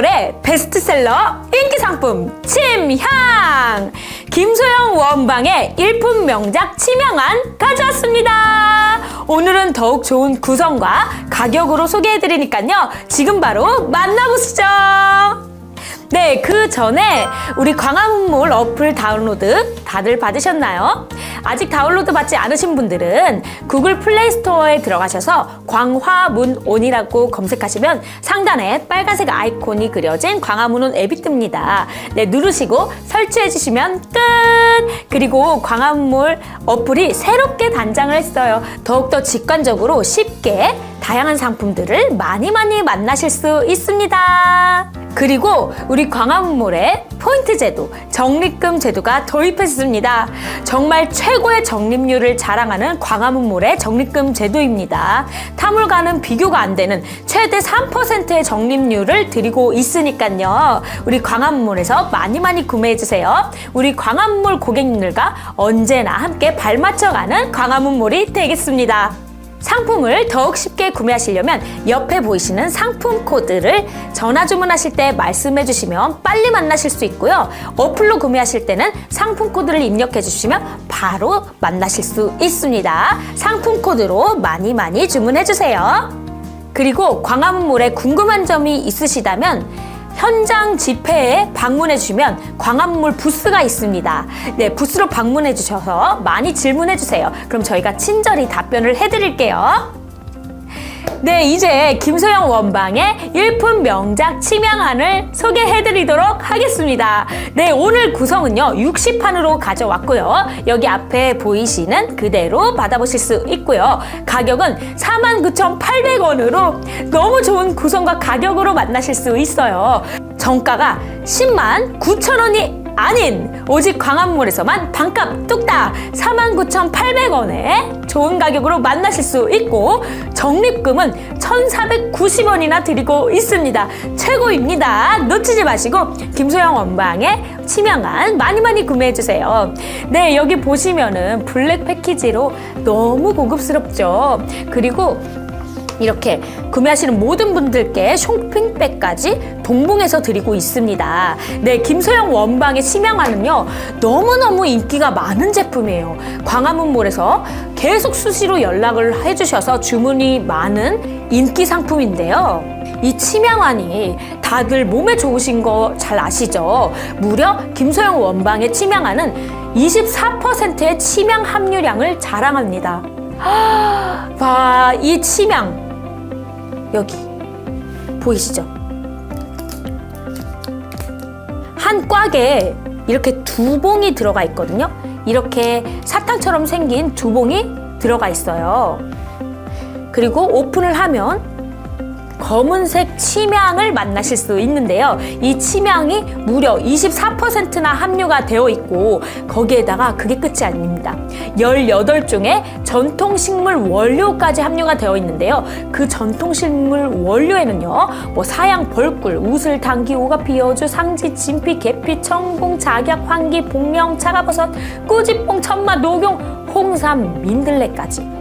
광화문몰의 베스트셀러 인기 상품 침향 김소영 원방의 일품 명작 침향안 가져왔습니다. 오늘은 더욱 좋은 구성과 가격으로 소개해드리니까요. 지금 바로 만나보시죠. 네, 그 전에 우리 광화문몰 어플 다운로드 다들 받으셨나요? 아직 다운로드 받지 않으신 분들은 구글 플레이 스토어에 들어가셔서 광화문온이라고 검색하시면 상단에 빨간색 아이콘이 그려진 광화문온 앱이 뜹니다. 네, 누르시고 설치해 주시면 끝! 그리고 광화문몰 어플이 새롭게 단장을 했어요. 더욱더 직관적으로 쉽게 다양한 상품들을 많이 많이 만나실 수 있습니다. 그리고 우리 광화문몰에 포인트 제도, 적립금 제도가 도입했습니다. 정말 최고의 적립률을 자랑하는 광화문몰의 적립금 제도입니다. 타물과는 비교가 안 되는 최대 3%의 적립률을 드리고 있으니까요. 우리 광화문몰에서 많이 많이 구매해 주세요. 우리 광화문몰 고객님들과 언제나 함께 발맞춰가는 광화문몰이 되겠습니다. 상품을 더욱 쉽게 구매하시려면 옆에 보이시는 상품 코드를 전화 주문하실 때 말씀해 주시면 빨리 만나실 수 있고요. 어플로 구매하실 때는 상품 코드를 입력해 주시면 바로 만나실 수 있습니다. 상품 코드로 많이 많이 주문해 주세요. 그리고 광화문몰에 궁금한 점이 있으시다면 현장 집회에 방문해 주시면 광화문몰 부스가 있습니다. 네, 부스로 방문해 주셔서 많이 질문해 주세요. 그럼 저희가 친절히 답변을 해 드릴게요. 네, 이제 김소영 원방의 일품 명작 침향안을 소개해 드리도록 하겠습니다. 네, 오늘 구성은요, 60판으로 가져왔고요. 여기 앞에 보이시는 그대로 받아보실 수 있고요. 가격은 49,800원으로 너무 좋은 구성과 가격으로 만나실 수 있어요. 정가가 10만 9천원이 아닌 오직 광화문몰에서만 반값 뚝딱 49,800원에 좋은 가격으로 만나실 수 있고 적립금은 1,490원이나 드리고 있습니다. 최고입니다. 놓치지 마시고 김소영 원방의 치명한 많이 많이 구매해 주세요. 네, 여기 보시면은 블랙 패키지로 너무 고급스럽죠. 그리고 이렇게 구매하시는 모든 분들께 쇼핑백까지 동봉해서 드리고 있습니다. 네, 김소영 원방의 심양화는요, 너무너무 인기가 많은 제품이에요. 광화문몰에서 계속 수시로 연락을 해주셔서 주문이 많은 인기 상품인데요. 이 치명환이 다들 몸에 좋으신 거 잘 아시죠? 무려 김소영 원방의 치명환은 24%의 치명 함유량을 자랑합니다. 와, 이 치명 여기 보이시죠? 한 꽉에 이렇게 두 봉이 들어가 있거든요. 이렇게 사탕처럼 생긴 두 봉이 들어가 있어요. 그리고 오픈을 하면 검은색 치명을 만나실 수 있는데요. 이 치명이 무려 24%나 함유가 되어 있고 거기에다가 그게 끝이 아닙니다. 18종의 전통 식물 원료까지 함유가 되어 있는데요. 그 전통 식물 원료에는요. 뭐 사양, 벌꿀, 우슬, 당귀, 오가피, 여주, 상지, 진피, 계피, 청봉, 작약, 황기, 복령, 차가버섯, 꾸지뽕, 천마, 녹용, 홍삼, 민들레까지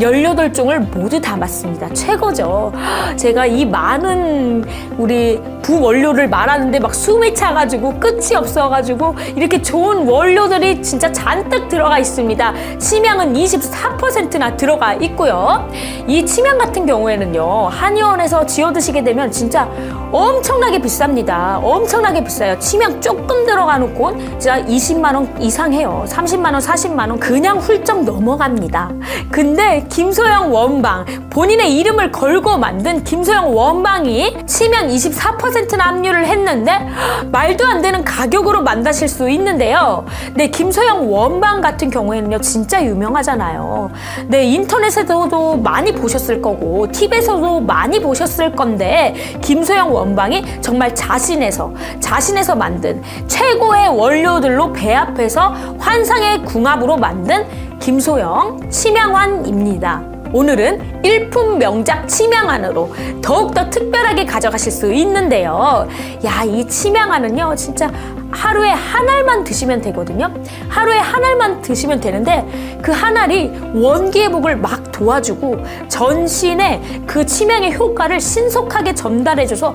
18종을 모두 담았습니다. 최고죠. 제가 이 많은 우리 부원료를 말하는데 막 숨이 차가지고 끝이 없어가지고 이렇게 좋은 원료들이 진짜 잔뜩 들어가 있습니다. 치명은 24%나 들어가 있고요. 이 치명 같은 경우에는요. 한의원에서 지어 드시게 되면 진짜 엄청나게 비쌉니다. 엄청나게 비싸요. 치명 조금 들어가는 곳 진짜 20만 원 이상 해요. 30만 원, 40만 원 그냥 훌쩍 넘어갑니다. 근데 김소영 원방 본인의 이름을 걸고 만든 김소영 원방이 치명 24%나 함유를 했는데 말도 안 되는 가격으로 만나실 수 있는데요. 네, 김소영 원방 같은 경우에는요, 진짜 유명하잖아요. 네, 인터넷에서도 많이 보셨을 거고, TV에서도 많이 보셨을 건데, 김소영 원방이 정말 자신에서, 자신에서 만든 최고의 원료들로 배합해서 환상의 궁합으로 만든 김소영 치명환입니다. 오늘은 일품 명작 치명안으로 더욱더 특별하게 가져가실 수 있는데요. 야, 이 치명안은요, 진짜 하루에 한 알만 드시면 되거든요. 하루에 한 알만 드시면 되는데 그 한 알이 원기 회복을 막 도와주고 전신에 그 치명의 효과를 신속하게 전달해줘서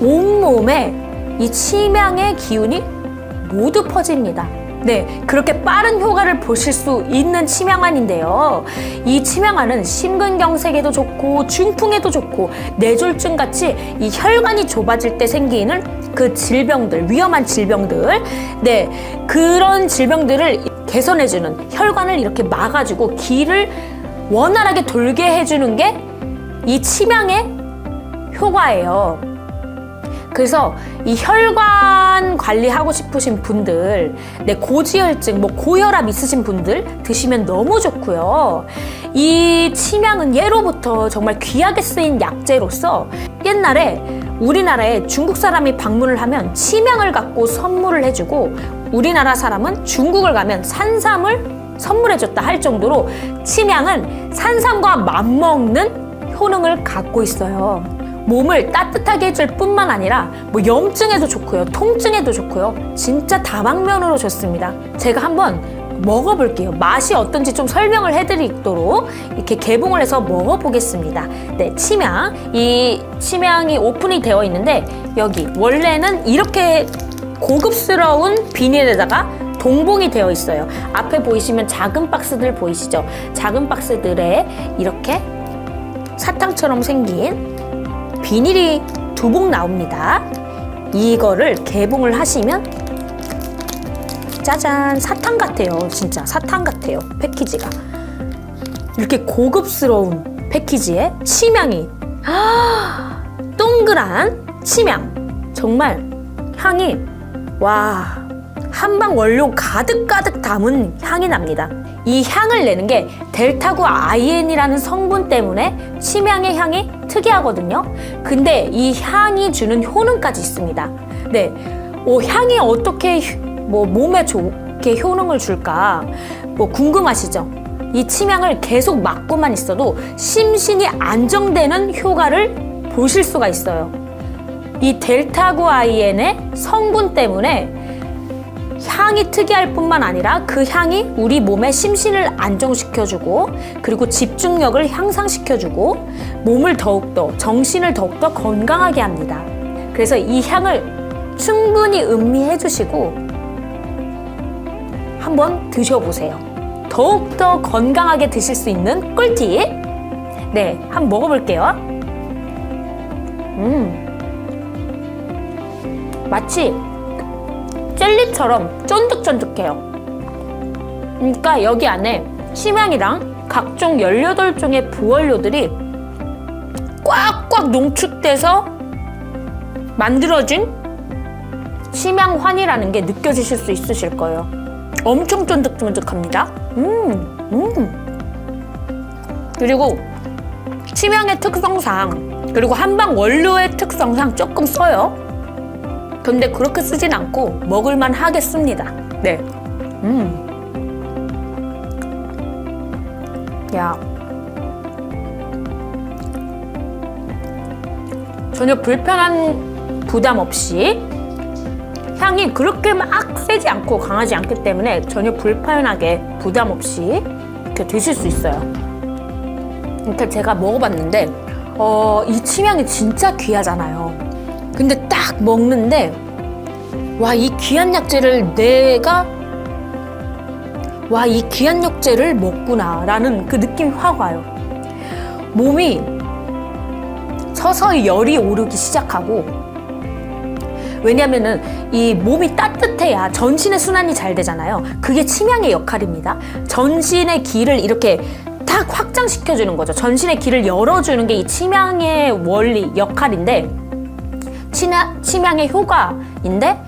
온몸에 이 치명의 기운이 모두 퍼집니다. 네, 그렇게 빠른 효과를 보실 수 있는 치명안인데요. 이 치명안은 심근경색에도 좋고 중풍에도 좋고 뇌졸중 같이 이 혈관이 좁아질 때 생기는 그 질병들, 위험한 질병들, 네, 그런 질병들을 개선해주는 혈관을 이렇게 막아주고 기를 원활하게 돌게 해주는 게이 치명의 효과예요. 그래서 이 혈관 관리하고 싶으신 분들, 네, 고지혈증, 뭐 고혈압 있으신 분들 드시면 너무 좋고요. 이 치명은 예로부터 정말 귀하게 쓰인 약재로서 옛날에 우리나라에 중국 사람이 방문을 하면 치명을 갖고 선물을 해주고 우리나라 사람은 중국을 가면 산삼을 선물해줬다 할 정도로 치명은 산삼과 맞먹는 효능을 갖고 있어요. 몸을 따뜻하게 해줄 뿐만 아니라 뭐 염증에도 좋고요. 통증에도 좋고요. 진짜 다방면으로 좋습니다. 제가 한번 먹어볼게요. 맛이 어떤지 좀 설명을 해드리도록 이렇게 개봉을 해서 먹어보겠습니다. 네, 치명. 이 치명이 오픈이 되어 있는데 여기 원래는 이렇게 고급스러운 비닐에다가 동봉이 되어 있어요. 앞에 보이시면 작은 박스들 보이시죠? 작은 박스들에 이렇게 사탕처럼 생긴 비닐이 두 봉 나옵니다. 이거를 개봉을 하시면 짜잔 사탕 같아요. 진짜 사탕 같아요. 패키지가 이렇게 고급스러운 패키지에 치명이 아, 동그란 치명 정말 향이 와 한방 원료 가득가득 담은 향이 납니다. 이 향을 내는 게 델타구 IN이라는 성분 때문에 치명의 향이 특이하거든요. 근데 이 향이 주는 효능까지 있습니다. 네, 오, 향이 어떻게 휴- 뭐 몸에 좋게 효능을 줄까? 뭐 궁금하시죠? 이 치명을 계속 맞고만 있어도 심신이 안정되는 효과를 보실 수가 있어요. 이 델타구 IN의 성분 때문에 향이 특이할 뿐만 아니라 그 향이 우리 몸의 심신을 안정시켜주고 그리고 집중력을 향상시켜주고 몸을 더욱더 정신을 더욱더 건강하게 합니다. 그래서 이 향을 충분히 음미해 주시고 한번 드셔보세요. 더욱더 건강하게 드실 수 있는 꿀팁. 네, 한번 먹어볼게요. 음. 마치 젤리처럼 쫀득쫀득해요. 그러니까 여기 안에 심양이랑 각종 18종의 부원료들이 꽉꽉 농축돼서 만들어진 심양환이라는 게 느껴지실 수 있으실 거예요. 엄청 쫀득쫀득합니다. 음, 음. 그리고 치명의 특성상 그리고 한방 원료의 특성상 조금 써요. 근데 그렇게 쓰진 않고 먹을만 하겠습니다. 네. 음. 야. 전혀 불편한 부담 없이 향이 그렇게 막 세지 않고 강하지 않기 때문에 전혀 불편하게 부담 없이 이렇게 드실 수 있어요. 그러니까 제가 먹어봤는데 어, 이 치명이 진짜 귀하잖아요. 근데 딱 먹는데 와 이 귀한 약재를 내가 와 이 귀한 약재를 먹구나라는 그 느낌이 확 와요. 몸이 서서히 열이 오르기 시작하고 왜냐면은 이 몸이 따뜻해야 전신의 순환이 잘 되잖아요. 그게 치명의 역할입니다. 전신의 기를 이렇게 딱 확장시켜주는 거죠. 전신의 길을 열어주는 게이 치명의 원리 역할인데 치나, 치명의 효과인데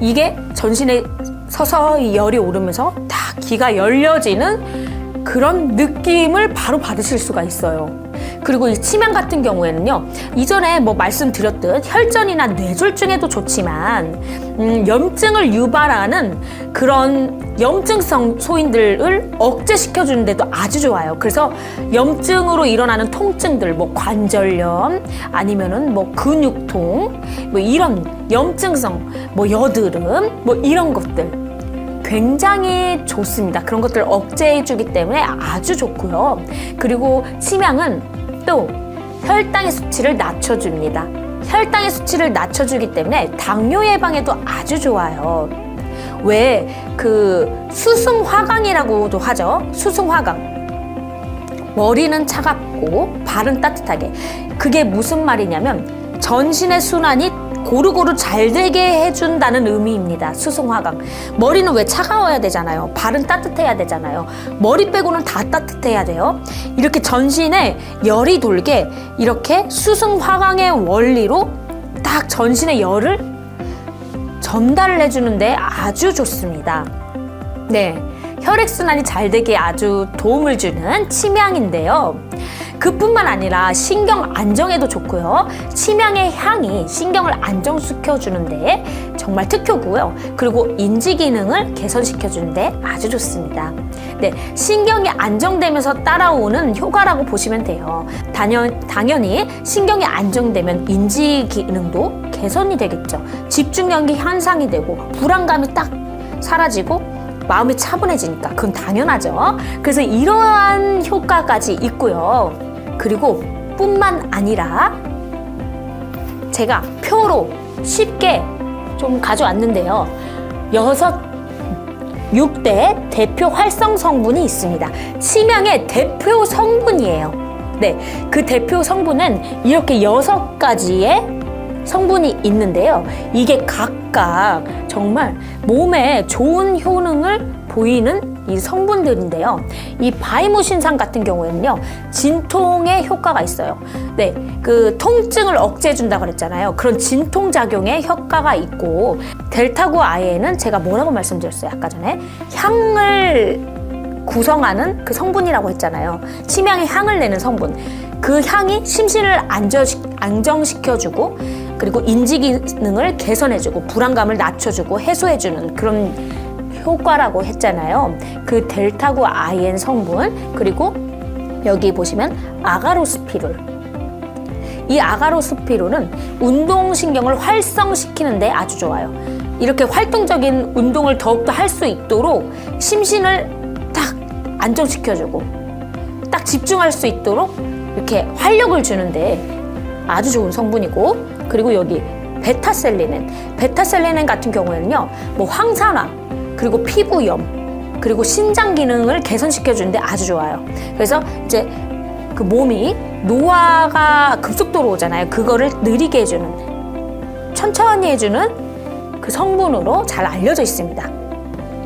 이게 전신에 서서히 열이 오르면서 딱 기가 열려지는 그런 느낌을 바로 받으실 수가 있어요. 그리고 이 치명 같은 경우에는요, 이전에 뭐 말씀드렸듯 혈전이나 뇌졸중에도 좋지만, 음, 염증을 유발하는 그런 염증성 소인들을 억제시켜 주는데도 아주 좋아요. 그래서 염증으로 일어나는 통증들, 뭐 관절염, 아니면은 뭐 근육통, 뭐 이런 염증성, 뭐 여드름, 뭐 이런 것들. 굉장히 좋습니다. 그런 것들을 억제해주기 때문에 아주 좋고요. 그리고 치명은 또 혈당의 수치를 낮춰줍니다. 혈당의 수치를 낮춰주기 때문에 당뇨 예방에도 아주 좋아요. 왜 그 수승화강이라고도 하죠. 수승화강. 머리는 차갑고 발은 따뜻하게. 그게 무슨 말이냐면 전신의 순환이 고루고루 잘 되게 해준다는 의미입니다. 수승화강. 머리는 왜 차가워야 되잖아요. 발은 따뜻해야 되잖아요. 머리 빼고는 다 따뜻해야 돼요. 이렇게 전신에 열이 돌게 이렇게 수승화강의 원리로 딱 전신의 열을 전달을 해주는데 아주 좋습니다. 네. 혈액순환이 잘 되게 아주 도움을 주는 침향인데요. 그뿐만 아니라 신경 안정에도 좋고요. 침향의 향이 신경을 안정시켜 주는데 정말 특효고요. 그리고 인지 기능을 개선시켜 주는데 아주 좋습니다. 네, 신경이 안정되면서 따라오는 효과라고 보시면 돼요. 당연, 당연히 신경이 안정되면 인지 기능도 개선이 되겠죠. 집중력이 향상이 되고 불안감이 딱 사라지고 마음이 차분해지니까 그건 당연하죠. 그래서 이러한 효과까지 있고요. 그리고 뿐만 아니라 제가 표로 쉽게 좀 가져왔는데요. 여섯 6대 대표 활성 성분이 있습니다. 치명의 대표 성분이에요. 네, 그 대표 성분은 이렇게 여섯 가지의 성분이 있는데요. 이게 각각 정말 몸에 좋은 효능을 보이는 이 성분들인데요. 이 바이모신산 같은 경우에는요, 진통에 효과가 있어요. 네, 그 통증을 억제해 준다 그랬잖아요. 그런 진통 작용에 효과가 있고, 델타구 아예는 제가 뭐라고 말씀드렸어요, 아까 전에? 향을 구성하는 그 성분이라고 했잖아요. 치명의 향을 내는 성분. 그 향이 심신을 안정시, 안정시켜주고 그리고 인지 기능을 개선해주고 불안감을 낮춰주고 해소해주는 그런 효과라고 했잖아요. 그 델타구 아이엔 성분 그리고 여기 보시면 아가로스피롤. 이 아가로스피롤은 운동신경을 활성시키는데 아주 좋아요. 이렇게 활동적인 운동을 더욱더 할 수 있도록 심신을 딱 안정시켜주고 딱 집중할 수 있도록 이렇게 활력을 주는데 아주 좋은 성분이고 그리고 여기 베타셀리넨 베타셀리넨 같은 경우에는요 뭐 황산화 그리고 피부염 그리고 신장 기능을 개선시켜 주는데 아주 좋아요 그래서 이제 그 몸이 노화가 급속도로 오잖아요 그거를 느리게 해주는 천천히 해주는 그 성분으로 잘 알려져 있습니다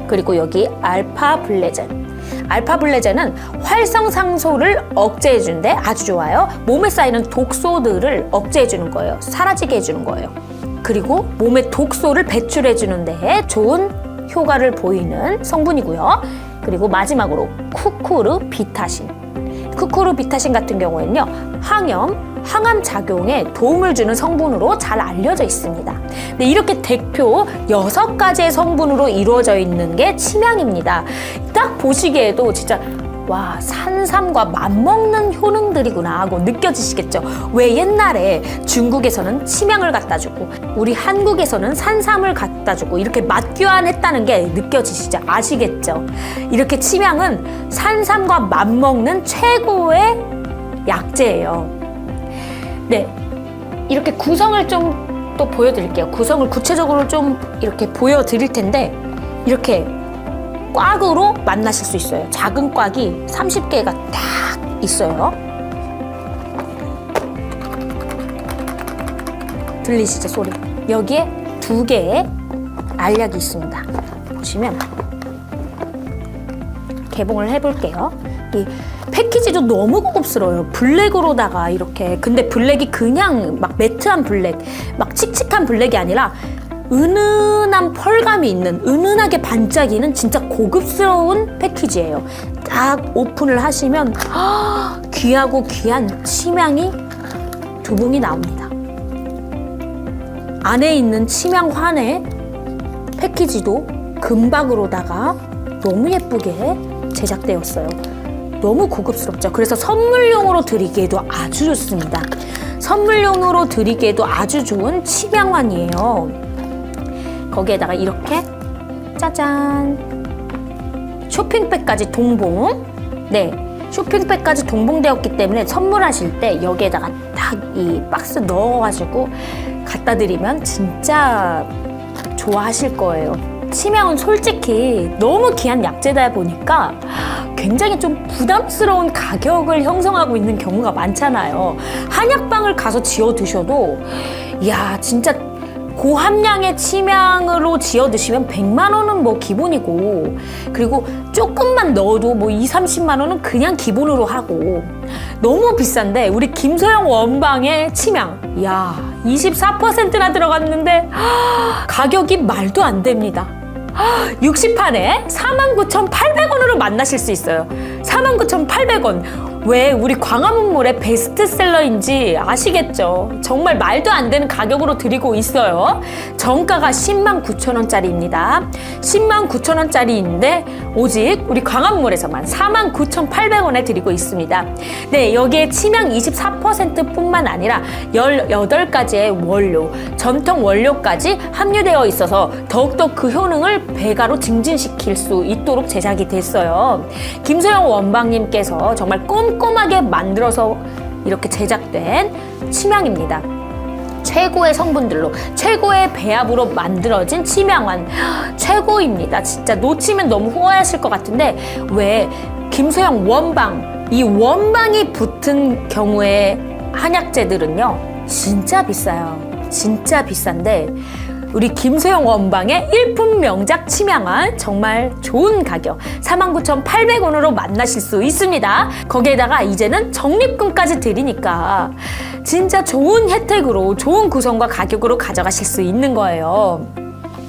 그리고 여기 알파 블레젠 알파 블레젠은 활성상소를 억제해 주는데 아주 좋아요. 몸에 쌓이는 독소들을 억제해 주는 거예요. 사라지게 해 주는 거예요. 그리고 몸에 독소를 배출해 주는 데 좋은 효과를 보이는 성분이고요. 그리고 마지막으로 쿠쿠르 비타신. 쿠쿠르 비타신 같은 경우에는요. 항염, 항암 작용에 도움을 주는 성분으로 잘 알려져 있습니다. 네, 이렇게 대표 여섯 가지의 성분으로 이루어져 있는 게 침향입니다. 딱 보시기에도 진짜 와 산삼과 맞먹는 효능들이구나 하고 느껴지시겠죠. 왜 옛날에 중국에서는 침향을 갖다 주고 우리 한국에서는 산삼을 갖다 주고 이렇게 맛교환했다는 게 느껴지시죠? 아시겠죠? 이렇게 침향은 산삼과 맞먹는 최고의 약재예요. 네. 이렇게 구성을 좀 또 보여드릴게요. 구성을 구체적으로 좀 이렇게 보여드릴 텐데, 이렇게 꽉으로 만나실 수 있어요. 작은 꽉이 30개가 딱 있어요. 들리시죠, 소리? 여기에 두 개의 알약이 있습니다. 보시면 개봉을 해볼게요. 이 패키지도 너무 고급스러워요. 블랙으로다가 이렇게. 근데 블랙이 그냥 막 매트한 블랙, 막 칙칙한 블랙이 아니라 은은한 펄감이 있는, 은은하게 반짝이는 진짜 고급스러운 패키지예요. 딱 오픈을 하시면 아, 귀하고 귀한 침향이 두 봉이 나옵니다. 안에 있는 침향환의 패키지도 금박으로다가 너무 예쁘게 제작되었어요. 너무 고급스럽죠. 그래서 선물용으로 드리기에도 아주 좋습니다. 선물용으로 드리기에도 아주 좋은 침향환이에요. 거기에다가 이렇게 짜잔 쇼핑백까지 동봉 네 쇼핑백까지 동봉되었기 때문에 선물하실 때 여기에다가 딱 이 박스 넣어가지고 갖다 드리면 진짜 좋아하실 거예요. 치명은 솔직히 너무 귀한 약재다 보니까 굉장히 좀 부담스러운 가격을 형성하고 있는 경우가 많잖아요. 한약방을 가서 지어 드셔도, 야, 진짜 고함량의 치명으로 지어 드시면 100만 원은 뭐 기본이고, 그리고 조금만 넣어도 뭐 2, 30만 원은 그냥 기본으로 하고, 너무 비싼데, 우리 김소영 원방의 치명, 야, 24%나 들어갔는데, 가격이 말도 안 됩니다. 60판에 49,800원으로 만나실 수 있어요. 49,800원. 왜 우리 광화문몰의 베스트셀러인지 아시겠죠? 정말 말도 안 되는 가격으로 드리고 있어요. 정가가 10만 9천 원짜리입니다. 10만 9천 원짜리인데 오직 우리 광화문몰에서만 4만 9,800원에 드리고 있습니다. 네, 여기에 치명 24%뿐만 아니라 18가지의 원료, 전통 원료까지 함유되어 있어서 더욱더 그 효능을 배가로 증진시킬 수 있도록 제작이 됐어요. 김소영 원방님께서 정말 꼼꼼하게 만들어서 이렇게 제작된 치명입니다. 최고의 성분들로 최고의 배합으로 만들어진 치명환 최고입니다. 진짜 놓치면 너무 후회하실 것 같은데 왜 김소영 원방 이 원방이 붙은 경우에 한약재들은요 진짜 비싸요. 진짜 비싼데 우리 김소영 원방의 일품 명작 치명한 정말 좋은 가격 49,800원으로 만나실 수 있습니다. 거기에다가 이제는 적립금까지 드리니까 진짜 좋은 혜택으로 좋은 구성과 가격으로 가져가실 수 있는 거예요.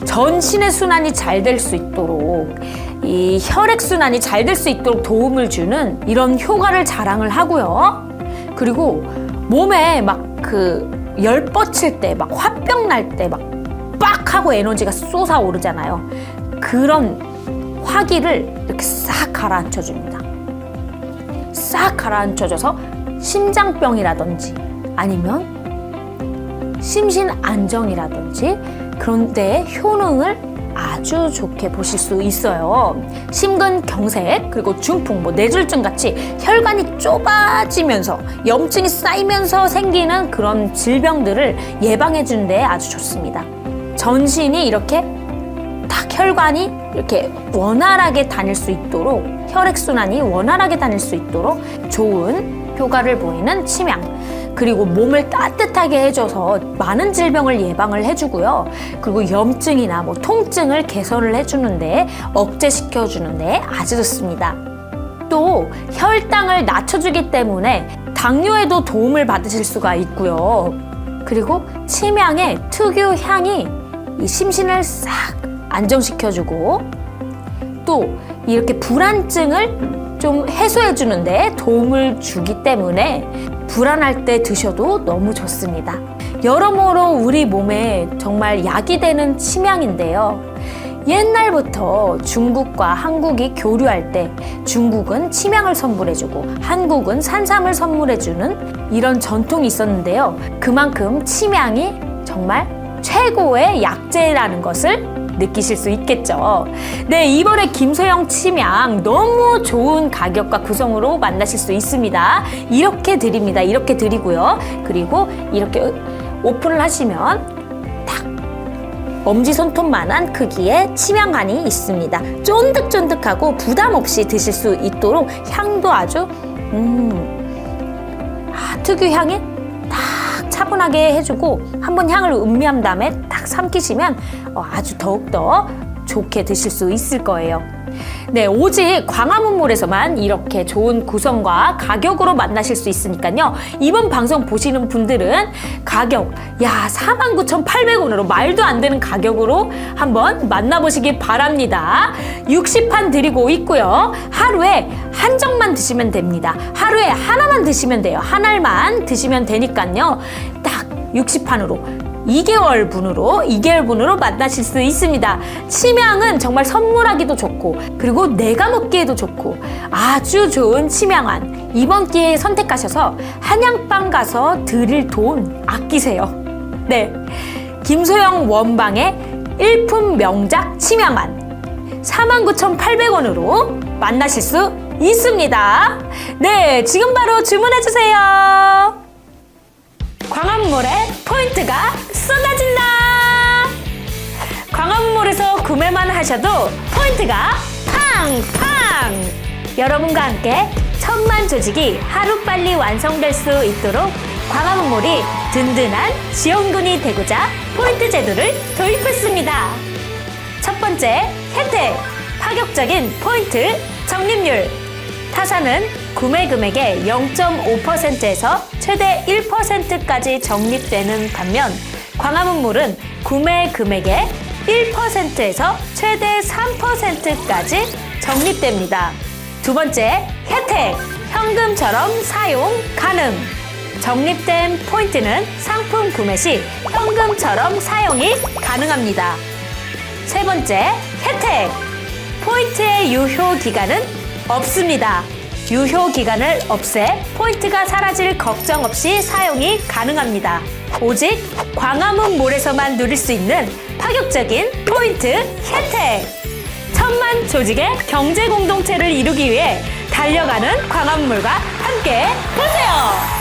전신의 순환이 잘 될 수 있도록 이 혈액 순환이 잘 될 수 있도록 도움을 주는 이런 효과를 자랑을 하고요. 그리고 몸에 막 그 열 뻗칠 때, 막 화병 날 때, 막 빡 하고 에너지가 솟아오르잖아요. 그런 화기를 이렇게 싹 가라앉혀 줍니다. 싹 가라앉혀줘서 심장병이라든지 아니면 심신 안정이라든지 그런 데에 효능을 아주 좋게 보실 수 있어요. 심근경색 그리고 중풍, 뭐 뇌졸중 같이 혈관이 좁아지면서 염증이 쌓이면서 생기는 그런 질병들을 예방해 주는 데 아주 좋습니다. 전신이 이렇게 딱 혈관이 이렇게 원활하게 다닐 수 있도록 혈액 순환이 원활하게 다닐 수 있도록 좋은 효과를 보이는 치명 그리고 몸을 따뜻하게 해줘서 많은 질병을 예방을 해주고요. 그리고 염증이나 뭐 통증을 개선을 해주는데 억제시켜주는데 아주 좋습니다. 또 혈당을 낮춰주기 때문에 당뇨에도 도움을 받으실 수가 있고요. 그리고 치명의 특유 향이 이 심신을 싹 안정시켜주고 또 이렇게 불안증을 좀 해소해 주는데 도움을 주기 때문에 불안할 때 드셔도 너무 좋습니다. 여러모로 우리 몸에 정말 약이 되는 치명인데요. 옛날부터 중국과 한국이 교류할 때 중국은 치명을 선물해주고 한국은 산삼을 선물해주는 이런 전통이 있었는데요. 그만큼 치명이 정말 최고의 약재라는 것을 느끼실 수 있겠죠. 네, 이번에 김소영 치명 너무 좋은 가격과 구성으로 만나실 수 있습니다. 이렇게 드립니다. 이렇게 드리고요. 그리고 이렇게 오픈을 하시면 딱 엄지 손톱만한 크기의 치명간이 있습니다. 쫀득쫀득하고 부담 없이 드실 수 있도록 향도 아주 음, 아, 특유 딱 차분하게 해주고 한번 향을 음미한 다음에 딱 삼키시면 어, 아주 더욱더 좋게 드실 수 있을 거예요. 네, 오직 광화문몰에서만 이렇게 좋은 구성과 가격으로 만나실 수 있으니까요. 이번 방송 보시는 분들은 가격, 야, 49,800원으로 말도 안 되는 가격으로 한번 만나보시기 바랍니다. 60판 드리고 있고요. 하루에 한 정만 드시면 됩니다. 하루에 하나만 드시면 돼요. 한 알만 드시면 되니까요. 딱 60판으로 2개월 분으로 2개월 분으로 만나실 수 있습니다. 치명은 정말 선물하기도 좋고 그리고 내가 먹기에도 좋고 아주 좋은 치명한 이번 기회에 선택하셔서 한양빵 가서 드릴 돈 아끼세요. 네. 김소영 원방의 일품 명작 치명한 49,800원으로 만나실 수 있습니다. 네, 지금 바로 주문해 주세요. 광화문몰에 포인트가 구매만 하셔도 포인트가 팡팡! 여러분과 함께 천만 조직이 하루빨리 완성될 수 있도록 광화문몰이 든든한 지원군이 되고자 포인트 제도를 도입했습니다. 첫 번째, 혜택! 파격적인 포인트 적립률! 타사는 구매 금액의 0.5%에서 최대 1%까지 적립되는 반면 광화문몰은 구매 금액의 1%에서 최대 3%까지 적립됩니다. 두 번째, 혜택! 현금처럼 사용 가능! 적립된 포인트는 상품 구매 시 현금처럼 사용이 가능합니다. 세 번째, 혜택! 포인트의 유효 기간은 없습니다. 유효 기간을 없애 포인트가 사라질 걱정 없이 사용이 가능합니다. 오직 광화문 몰에서만 누릴 수 있는 파격적인 포인트 혜택! 천만 조직의 경제 공동체를 이루기 위해 달려가는 광화문몰과 함께 보세요!